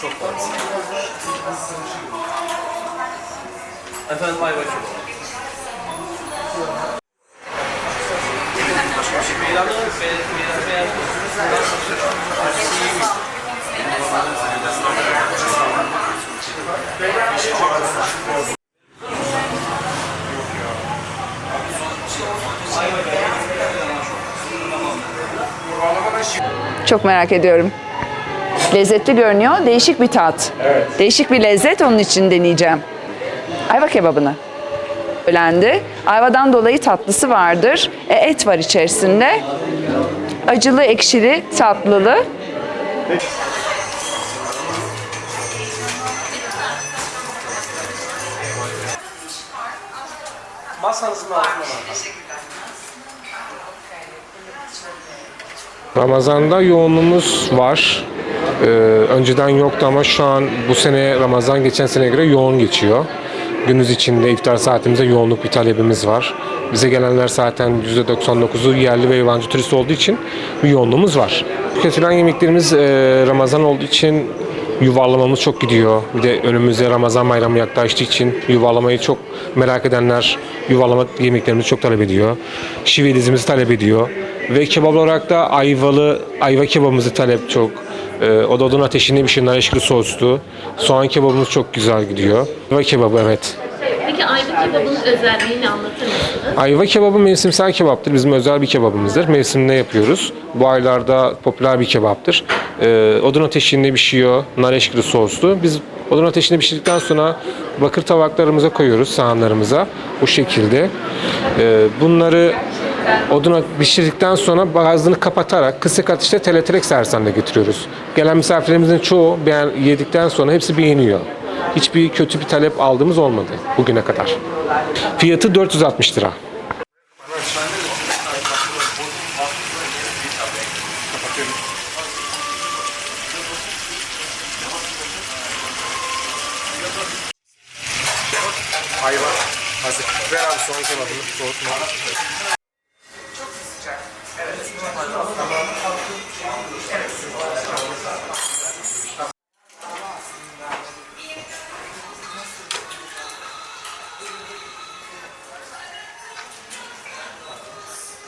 Çok farklı. Efendim ayva çok. Başka bir şey beyler beyler beyler. Ayva beyler. Çok merak ediyorum. Lezzetli görünüyor. Değişik bir tat. Değişik bir lezzet onun için deneyeceğim. Ayva kebabını. Ölendi. Ayvadan dolayı tatlısı vardır. E, et var içerisinde. Acılı, ekşili, tatlılı. Masanızın altına var. Ramazan'da yoğunluğumuz var. Ee, önceden yoktu ama şu an bu sene Ramazan geçen seneye göre yoğun geçiyor. Gündüz içinde iftar saatimizde yoğunluk bir talebimiz var. Bize gelenler zaten %99'u yerli ve yabancı turist olduğu için bir yoğunluğumuz var. Tüketilen yemeklerimiz e, Ramazan olduğu için yuvarlamamız çok gidiyor. Bir de önümüzde Ramazan bayramı yaklaştığı için yuvarlamayı çok merak edenler yuvarlama yemeklerimizi çok talep ediyor. Şive dizimizi talep ediyor. Ve kebap olarak da ayvalı, ayva kebabımızı talep çok. Ee, o da odun ateşinde bir şey nar soslu. Soğan kebabımız çok güzel gidiyor. Ayva kebabı evet. Peki ayva kebabının özelliğini anlatır mısınız? Ayva kebabı mevsimsel kebaptır. Bizim özel bir kebabımızdır. Mevsiminde yapıyoruz. Bu aylarda popüler bir kebaptır. Ee, odun ateşinde pişiyor. Nar eşkili soslu. Biz odun ateşinde pişirdikten sonra bakır tabaklarımıza koyuyoruz sahanlarımıza. Bu şekilde. Ee, bunları oduna pişirdikten sonra ağzını kapatarak kısık ateşte teletrek servisinde getiriyoruz. Gelen misafirlerimizin çoğu beğen, yedikten sonra hepsi beğeniyor. Hiçbir kötü bir talep aldığımız olmadı bugüne kadar. Fiyatı 460 lira. Hayvan. Hazır. Ver abi soğan kebabını. Soğutma.